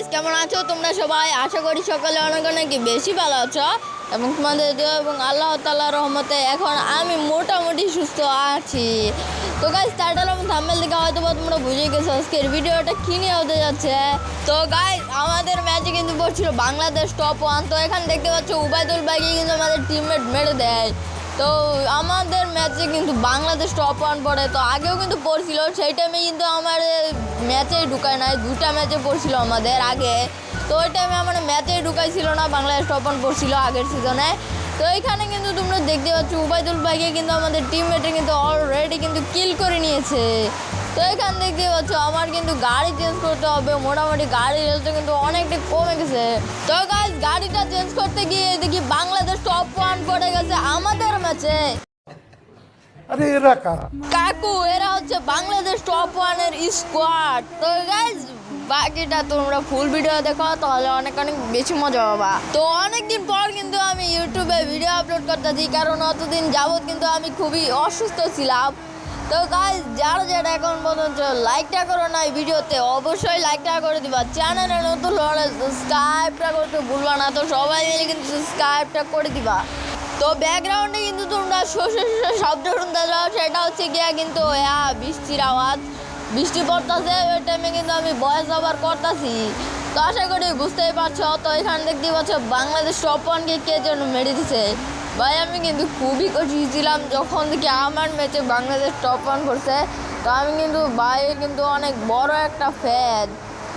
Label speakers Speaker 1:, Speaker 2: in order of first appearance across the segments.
Speaker 1: Guys কেমন আছো? তোমরা সবাই? আশা করি সকালে অনেক অনেক বেশি ভালো আছো। এবং তোমাদের এবং আল্লাহ তাল্লাহ রহমতে এখন আমি মোটামুটি সুস্থ আছি। তো গাইস টাইটেল এবং থাম্বেল দেখে হয়তো বা তোমরা বুঝে গেছো আজকের ভিডিওটা কি নিয়ে হতে যাচ্ছে। তো গাইস আমাদের ম্যাচে কিন্তু পড়ছিল বাংলাদেশ টপ ওয়ান তো এখানে দেখতে পাচ্ছ, উবায়দুল ভাইকে কিন্তু আমাদের টিমমেট মেরে দেয়। তো আমাদের ম্যাচে কিন্তু বাংলাদেশ টপ ওয়ান পড়ে, তো আগেও কিন্তু পড়ছিল সেই টাইমে কিন্তু আমার ম্যাচেই ঢুকায় নাই দুটা ম্যাচে পড়ছিল আমাদের আগে। তো ওই টাইমে আমার ম্যাচেই ঢুকাইছিল না, বাংলাদেশ টপ ওয়ান পড়ছিল আগের সিজনে তো এখানে কিন্তু তোমরা দেখতে পাচ্ছ, উবায়দুল ভাইকে কিন্তু আমাদের টিমমেটে কিন্তু অলরেডি কিন্তু কিল করে নিয়েছে। তো এখান দেখতে পাচ্ছ আমার কিন্তু গাড়ি চেঞ্জ করতে হবে। মোটামুটি গাড়ির রেলটা কিন্তু অনেকটা কমে গেছে। তো গাইজ গাড়িটা চেঞ্জ করতে গিয়ে দেখি বাংলাদেশ টপ ওয়ান পড়ে গেছে আমাদের ম্যাচে
Speaker 2: আরে এরা কারা?
Speaker 1: কাকু এরা হচ্ছে বাংলাদেশ টপ ওয়ানের স্কোয়াড তো গাইজ বাকিটা তোমরা ফুল ভিডিও দেখো তাহলে অনেক অনেক বেশি মজা পাবা। তো অনেকদিন পর কিন্তু আমি ইউটিউবে ভিডিও আপলোড করতেছি কারণ অতদিন যাবত কিন্তু আমি খুবই অসুস্থ ছিলাম। তো গাইজ যারা যারা এখন পর্যন্ত লাইকটা করো না এই ভিডিওতে, অবশ্যই লাইকটা করে দিবা। চ্যানেলে নতুন হলে সাবস্ক্রাইবটা করতে ভুলবা না, তো সবাই মিলে কিন্তু সাবস্ক্রাইবটা করে দিবা। তো ব্যাকগ্রাউন্ডে কিন্তু তোমরা শব্দ শুনতে যাও সেটা হচ্ছে গিয়া কিন্তু হ্যাঁ বৃষ্টির আওয়াজ। বৃষ্টি পড়তেছে, ওই টাইমে কিন্তু আমি বয়স ওভার করতেছি। তো আশা করি বুঝতেই পারছ, তো এখানে দেখতে পাচ্ছ, বাংলাদেশ টপ ওয়ানকে কে যেন মেরে দিছে। ভাই, আমি কিন্তু খুবই খুশি ছিলাম যখন থেকে আমার ম্যাচে বাংলাদেশ টপ ওয়ান করছে। তো আমি কিন্তু ভাই, কিন্তু অনেক বড় একটা ফ্যান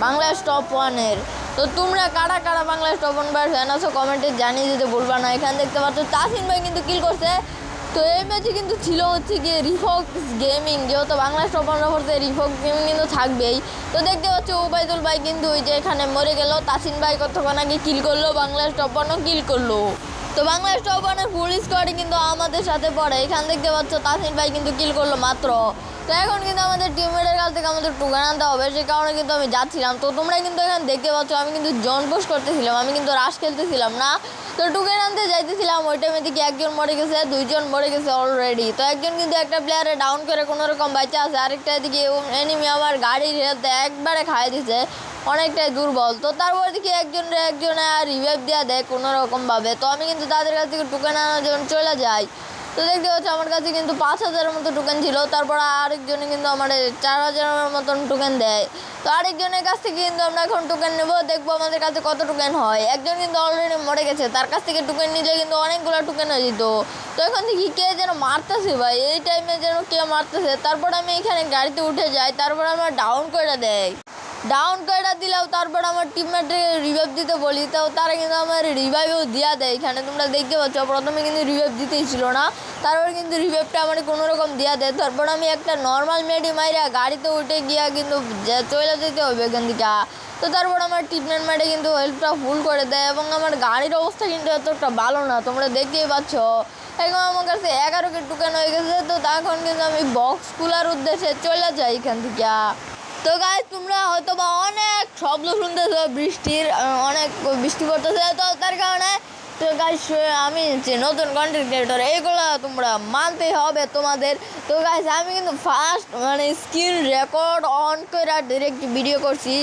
Speaker 1: বাংলাদেশ টপ ওয়ানের তো তোমরা কারা কারা বাংলাদেশ টপ ওয়ান বার ফ্যান আছো কমেন্টে জানিয়ে দিতে বলবা না। এখানে দেখতে পাচ্ছ তাসিন ভাই কিন্তু কিল করছে। তো এই ম্যাচে কিন্তু ছিল হচ্ছে গিয়ে রিফক্স গেমিং যেহেতু বাংলাদেশ টপ ওয়ান করতে রিফক্স গেমিং কিন্তু থাকবেই। তো দেখতে পাচ্ছ ওবায়দুল ভাই কিন্তু ওই যে এখানে মরে গেল। তাসিন ভাই কতক্ষণ আগে কিল করল? বাংলাদেশ টপ ওয়ানও কিল করল। তো বাংলাদেশ টপ ওয়ানের ফুল স্কোয়াডে কিন্তু আমাদের সাথে পড়ে। এখানে দেখতে পাচ্ছ তাসিন ভাই কিন্তু কিল করল মাত্র। তো এখন কিন্তু আমাদের টিমমেটের কাছ থেকে আমাদের টুকান আনতে হবে সেই কারণে কিন্তু আমি যাচ্ছিলাম। তো তোমরা কিন্তু এখানে দেখতে পাচ্ছ, আমি কিন্তু জন পোস্ট করতেছিলাম, আমি কিন্তু রাশ খেলতেছিলাম না। তো টুকেন আনতে যাইতেছিলাম, ওই টাইমে দেখি একজন মরে গেছে, দুইজন মরে গেছে অলরেডি তো একজন কিন্তু একটা প্লেয়ারে ডাউন করে কোনো রকম বাচ্চা আছে, আরেকটা দিকে এনিমি আমার গাড়ির হেলতে একবারে খাই দিছে। অনেকটাই দুর্বল। তো তারপর দেখি একজন একজনে রিভাইভ দেওয়া দেয় কোনো রকমভাবে তো আমি কিন্তু তাদের কাছ থেকে টুকেন আনার জন্য চলে যাই। তো দেখতে পাচ্ছি আমার কাছে কিন্তু পাঁচ হাজারের মতো টোকেন ছিল। তারপর আরেকজনে কিন্তু আমার চার হাজারের মতন টোকেন দেয়। তো আরেকজনের কাছ থেকে কিন্তু আমরা এখন টোকেন নেব। দেখব আমাদের কাছে কত টোকেন হয়। একজন কিন্তু অলরেডি মরে গেছে। তার কাছ থেকে টোকেন নিলে কিন্তু অনেকগুলো টোকেন হয়ে যেত। তো এখন দেখি কে যেন মারতেছে ভাই। এই টাইমে যেন কে মারতেছে। তারপর আমি এখানে গাড়িতে উঠে যাই। তারপর আমার ডাউন করে দেয়। ডাউন করে দিলেও, তারপর আমার টিমমেটে রিভাইভ দিতে বলি। তো তারা কিন্তু আমার রিভাইভও দিয়া দেয়। এখানে তোমরা দেখতে পাচ্ছ, প্রথমে কিন্তু রিভাইভ দিতেই ছিল না। তারপর কিন্তু রিভাইভটা আমার কোনো রকম দিয়া দেয়। তারপর আমি একটা নর্মাল মেডি মাইরা গাড়িতে উঠে গিয়া কিন্তু চলে যেতে হবে এখান থেকে। তো তারপর আমার ট্রিটমেন্ট মেডে কিন্তু হেল্পটা ফুল করে দেয় এবং আমার গাড়ির অবস্থা কিন্তু এতটা ভালো না। তোমরা দেখতেই পাচ্ছ। এখন আমার কাছে এগারো কে টুকান হয়ে গেছে। তো তখন কিন্তু আমি বক্স খোলার উদ্দেশ্যে চলে যাই এখান থেকে। তো গাই তোমরা হয়তো বা অনেক শব্দ শুনতেছো, বৃষ্টির অনেক বৃষ্টি পড়তেছে, তো তার কারণে, তো গাইস আমি যে নতুন কন্টেন্ট ক্রিয়েটর এইগুলো তোমরা মানতেই হবে তোমাদের। তো গাইস আমি কিন্তু ফার্স্ট মানে স্ক্রিন রেকর্ড অন করে ডিরেক্ট ভিডিও করছি।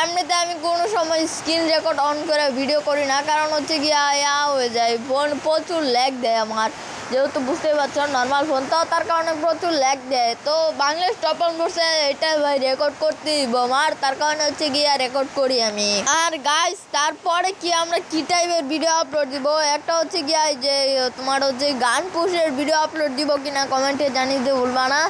Speaker 1: এমনিতে আমি কোনো সময় স্ক্রিন রেকর্ড অন করে ভিডিও করি না, কারণ হচ্ছে কি ইয়া হয়ে যায় ফোন প্রচুর ল্যাগ দেয় আমার। যেহেতু বুঝতেই পারছ নর্মাল ফোন তো তার কারণে প্রচুর ল্যাগ দেয়। তো বাংলাদেশ টপ অন করছে এটা ভাই রেকর্ড করতে দিব আমার তার কারণে হচ্ছে গিয়ে রেকর্ড করি আমি। আর গাইস তারপরে কি আমরা কি টাইপের ভিডিও আপলোড দিব? একটা হচ্ছে গিয়ে যে, তোমার হচ্ছে গান পুষের ভিডিও আপলোড দিব কিনা কমেন্টে জানিয়ে দিতে ভুলবা না।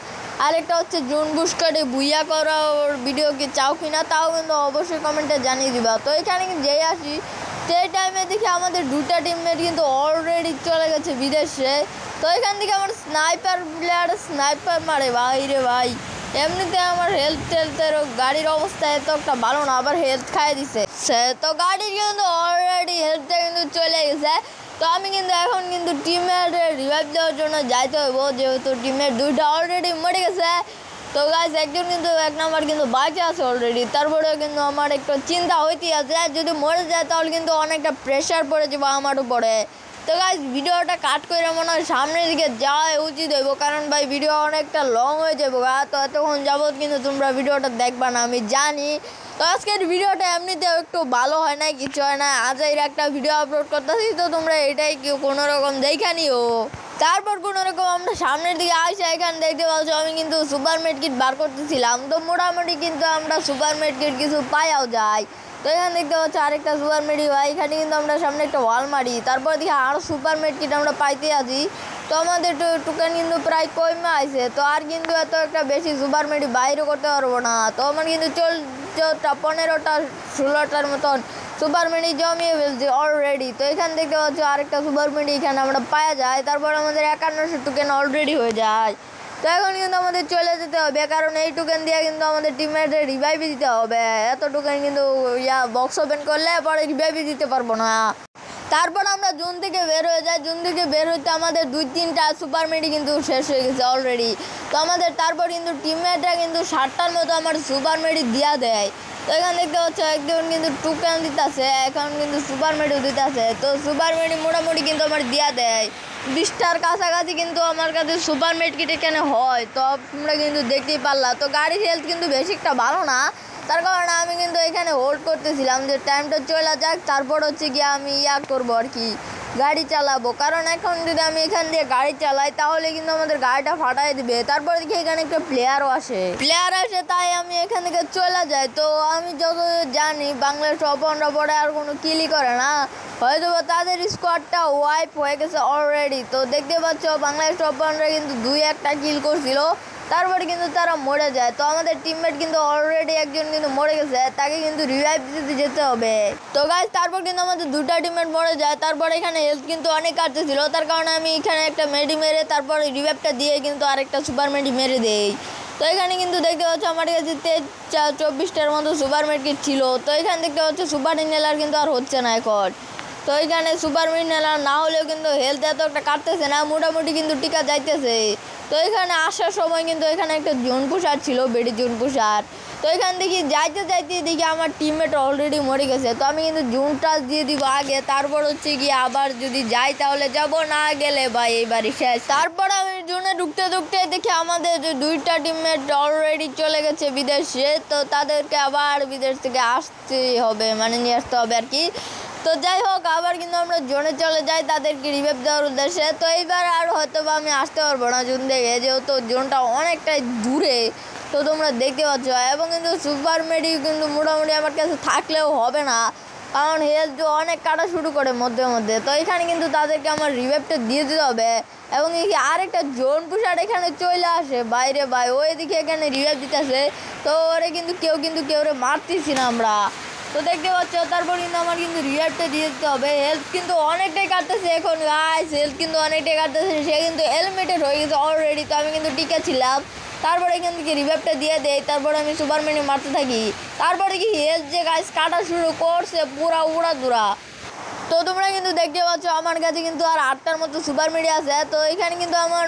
Speaker 1: আরেকটা হচ্ছে জুন বুস্কারে বুইয়া করা ওর ভিডিও কি চাও কিনা, তাও কিন্তু অবশ্যই কমেন্টে জানিয়ে দিবা। তো এখানে যেই আসি সেই টাইমে দেখি আমাদের দুটা টিমমেট কিন্তু অলরেডি চলে গেছে বিদেশে। তো এখান থেকে আমার স্নাইপার প্লেয়ার স্নাইপার মারে। ভাই রে ভাই, এমনিতে আমার হেলথ টেলথের গাড়ির অবস্থা এত একটা ভালো না, আবার হেলথ খাই দিছে। সে তো গাড়ির কিন্তু অলরেডি হেলথটা কিন্তু চলে গেছে। তো আমি কিন্তু এখন কিন্তু টিমের রিভাইভ দেওয়ার জন্য যাইতে হইব, যেহেতু টিমের দুইটা অলরেডি মরে গেছে। তো গাইজ একজন কিন্তু এক নম্বর কিন্তু বাঁচে আছে অলরেডি তারপরেও কিন্তু আমার একটু চিন্তা হইতে আছে যদি মরে যায় তাহলে কিন্তু অনেকটা প্রেশার পড়ে যাব আমার উপরে। তো গাইজ ভিডিওটা কাট করে মনে হয় সামনের দিকে যাওয়া উচিত হইব, কারণ ভাই ভিডিও অনেকটা লং হয়ে যাব গা। তো এতক্ষণ যাবত কিন্তু তোমরা ভিডিওটা দেখবা না, আমি জানি। তো আজকের ভিডিওটা এমনিতেও একটু ভালো হয় না কিছু হয় না আজ এর একটা ভিডিও আপলোড করতেছি, তো তোমরা এটাই কেউ কোনো রকম দেখা নিও। তারপর কোনো রকম আমরা সামনের দিকে আসে এখানে দেখতে পাচ্ছ, আমি কিন্তু সুপার কিট বার করতেছিলাম। তো মোটামুটি কিন্তু আমরা সুপার কিট কিছু পাইয়াও যাই। তো এখানে দেখতে পাচ্ছ, আরেকটা সুপার মেডি হয় এখানে কিন্তু আমরা সামনে একটা ওয়াল মারি। তারপর দেখি আরও সুপার কিট আমরা পাইতে আছি। তো আমাদের টোকেন কিন্তু প্রায় কমে আছে তো আর কিন্তু এত একটা বেশি সুপার মেডি বাইরে করতে পারব না। তো আমার কিন্তু চলটা পনেরোটা, ষোলোটার মতন সুপার মেডি জমিয়ে ফেলছি অলরেডি তো এখান দেখতে পাচ্ছ আরেকটা সুপার মেডি এখানে আমরা পাওয়া যায়। তারপর আমাদের একান্নশো টোকেন অলরেডি হয়ে যায়। তো এখন কিন্তু আমাদের চলে যেতে হবে, কারণ এই টোকেন দিয়ে কিন্তু আমাদের টিমের রিভাইভ দিতে হবে। এত টোকেন কিন্তু, ইয়া বক্স ওপেন করলে পরে রিভাইভ দিতে পারব না। তারপর আমরা জুন থেকে বের হয়ে যাই। জুন থেকে বের হইতে আমাদের দুই তিনটা সুপার মেডি কিন্তু শেষ হয়ে গেছে অলরেডি তো আমাদের তারপর কিন্তু টিমমেটরা কিন্তু ষাটটার মতো আমার সুপার মেডি দিয়া দেয়। তো এখানে দেখতে পাচ্ছ একজন কিন্তু টোকেন দিতেছে, এখন কিন্তু সুপার মেডিও দিতেছে। তো সুপার মেডি মোটামুটি কিন্তু আমার দিয়া দেয়। বিশটার কাছাকাছি কিন্তু আমার কাছে সুপার মেড কিট এখানে হয়, তো তোমরা কিন্তু দেখতেই পারলা। তো গাড়ির হেলথ কিন্তু বেশি একটা ভালো না, তার কারণে আমি কিন্তু এখানে হোল্ড করতেছিলাম যে টাইমটা চলে যাক, তারপর হচ্ছে গিয়ে আমি ইয়া করব আর কি। গাড়ি চালাবো। কারণ এখন যদি আমি এখান দিয়ে গাড়ি চালাই, তাহলে কিন্তু আমাদের গাড়িটা ফাটাই দিবে। তারপর দেখি এখানে একটা প্লেয়ারও আসে। প্লেয়ার আসে, তাই আমি এখান থেকে চলে যাই। তো আমি যত জানি বাংলাদেশ অপনরা পরে আর কোনো কিলি করে না। হয়তো বা তাদের স্কোয়াডটা ওয়াইপ হয়ে গেছে অলরেডি তো দেখতে পাচ্ছ বাংলাদেশ অপনরা কিন্তু দুই একটা কিল করছিল। তারপরে কিন্তু তারা মরে যায়। তো আমাদের টিমমেট কিন্তু অলরেডি একজন কিন্তু মরে গেছে, তাকে কিন্তু রিভাইভ দিতে যেতে হবে। তো গাইজ তারপর কিন্তু আমাদের দুটা টিমমেট মরে যায়। তারপর এখানে হেলথ কিন্তু অনেক কাটতেছিল। তার কারণে আমি এখানে একটা মেডি মেরে তারপর রিভাইভটা দিয়ে কিন্তু আরেকটা সুপার মেডি মেরে দেই। তো এখানে কিন্তু দেখতে পাচ্ছ আমার কাছে চব্বিশটার মতো সুপার মেডকিট ছিল। তো এখানে দেখতে পাচ্ছ সুপার ইনহেলার কিন্তু আর হচ্ছে না এখন। তো এখানে সুপার মিনারেল না হলেও কিন্তু হেলথ এত একটা কাটতেছে না, মোটামুটি কিন্তু টিকা যাইতেছে। তো এখানে আসার সময় কিন্তু এখানে একটা জোন পুষার ছিল, বেডি জোন পুষার তো এখান দেখি যাইতে যাইতে দেখি আমার টিমমেট অলরেডি মরে গেছে। তো আমি কিন্তু জোন টাচ দিয়ে দিব আগে, তারপর হচ্ছে কি আবার যদি যাই তাহলে যাব, না গেলে ভাই এইবারই শেষ। তারপর আমি জুনে ঢুকতে ঢুকতে দেখি আমাদের যে দুইটা টিমমেট অলরেডি চলে গেছে বিদেশে, তো তাদেরকে আবার বিদেশ থেকে আসতে হবে মানে নিয়ে আসতে হবে আর কি। তো যাই হোক, আবার কিন্তু আমরা জোনে চলে যাই, তাদেরকে রিভাইভ দেওয়ার উদ্দেশ্যে। তো এইবার আর হয়তো বা আমি আসতে পারব না জোন থেকে, যেহেতু জোনটা অনেকটাই দূরে, তো তোমরা দেখতে পাচ্ছ। এবং কিন্তু সুপার মেডি কিন্তু মোটামুটি আমার কাছে থাকলেও হবে না, কারণ হেলথ অনেক কাটা শুরু করে মধ্যে মধ্যে। তো এখানে কিন্তু তাদেরকে আমার রিভাইভটা দিয়ে দিতে হবে। এবং আরেকটা জোন পুষার এখানে চলে আসে, বাইরে বাই ওই দিকে এখানে রিভাইভ দিতেছে। তো ওরে কিন্তু কেউ কিন্তু কেউ রে মারতেছি না আমরা। তো দেখতে পাচ্ছ, তারপর কিন্তু আমার কিন্তু রিয়ারটা দিয়ে দিতে হবে। হেলথ কিন্তু অনেকটাই কাটতেছে এখন। গাইস হেলথ কিন্তু অনেকটাই কাটতেছে। সে কিন্তু হেলমেটেড হয়ে গেছে অলরেডি তো আমি কিন্তু টিকে ছিলাম। তারপরে কিন্তু কি রিভাইভটা দিয়ে দেয় তারপরে আমি সুপারম্যানে মারতে থাকি। তারপরে কি হেলথ যে গাইস কাটা শুরু করছে পুরা উড়া দুরা তো তোমরা কিন্তু দেখতে পাচ্ছ আমার কাছে কিন্তু আর আটটার মতো সুপার মিডিয়া আছে। তো এখানে কিন্তু আমার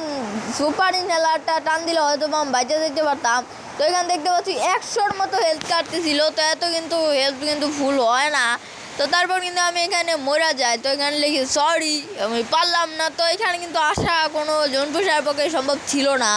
Speaker 1: সুপার ইনহেলারটা টান দিলে হয়তো আমি বাইচে দেখতে পারতাম। তো এখানে দেখতে পাচ্ছি একশোর মতো হেলথ কাটতেছিল তো এত কিন্তু হেলথ কিন্তু ফুল হয় না। তো তারপর কিন্তু আমি এখানে মরা যাই, তো এখানে লিখি সরি আমি পারলাম না। তো এখানে কিন্তু আসা কোনো জনপুষার পক্ষে সম্ভব ছিল না।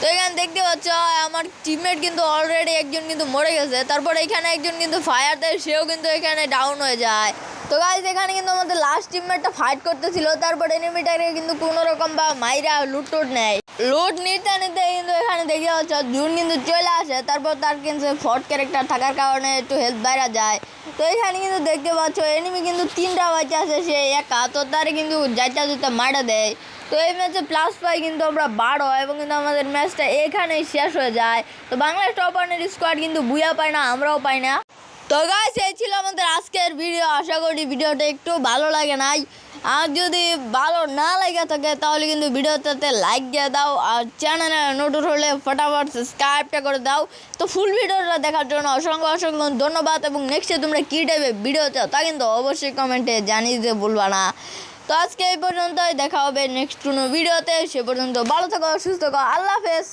Speaker 1: তো এখানে দেখতে পাচ্ছ, আমার টিমমেট কিন্তু অলরেডি একজন কিন্তু মরে গেছে। তারপর এখানে একজন কিন্তু ফায়ার দেয়, সেও কিন্তু এখানে ডাউন হয়ে যায়। তো গাইজ এখানে কিন্তু আমাদের লাস্ট টিমমেটটা ফাইট করতেছিল। তারপর এনিমিটাকে কিন্তু কোনো রকম বা মাইরা লুট টুট নেয়। লুট নিতে নিতে কিন্তু এখানে দেখে হচ্ছে জুন কিন্তু চলে আসে। তারপর তার কিন্তু ফর্ট ক্যারেক্টার থাকার কারণে একটু হেল্প বাইরা যায়। তো এখানে কিন্তু দেখতে পাচ্ছ এনিমি কিন্তু তিনটা বাচ্চা আছে সে একা। তো তার কিন্তু যাইটা যুতে মারা দেয়। তো এই ম্যাচে প্লাস পাই কিন্তু আমরা বারো এবং কিন্তু আমাদের ম্যাচটা এখানেই শেষ হয়ে যায়। তো বাংলাদেশ টপ ওয়ানের স্কোয়াড কিন্তু বুয়া পায় না, আমরাও পাই না। তো গাছ এই ছিল আমাদের আজকের ভিডিও আশা করি ভিডিওটা একটু ভালো লাগে নাই। আর যদি ভালো না লাগে থাকে, তাহলে কিন্তু ভিডিওটাতে লাইক দিয়ে দাও আর চ্যানেলে নতুন হলে ফটাফট সাবস্ক্রাইবটা করে দাও। তো ফুল ভিডিওটা দেখার জন্য অসংখ্য অসংখ্য ধন্যবাদ এবং নেক্সটে তোমরা কী টাইপের ভিডিও চাও তা কিন্তু অবশ্যই কমেন্টে জানিয়ে দিতে ভুলবা না। তো আজকে এই পর্যন্তই, দেখা হবে নেক্সট কোনো ভিডিওতে সে পর্যন্ত ভালো থাকো, সুস্থ থাকো, আল্লাহ হাফেজ।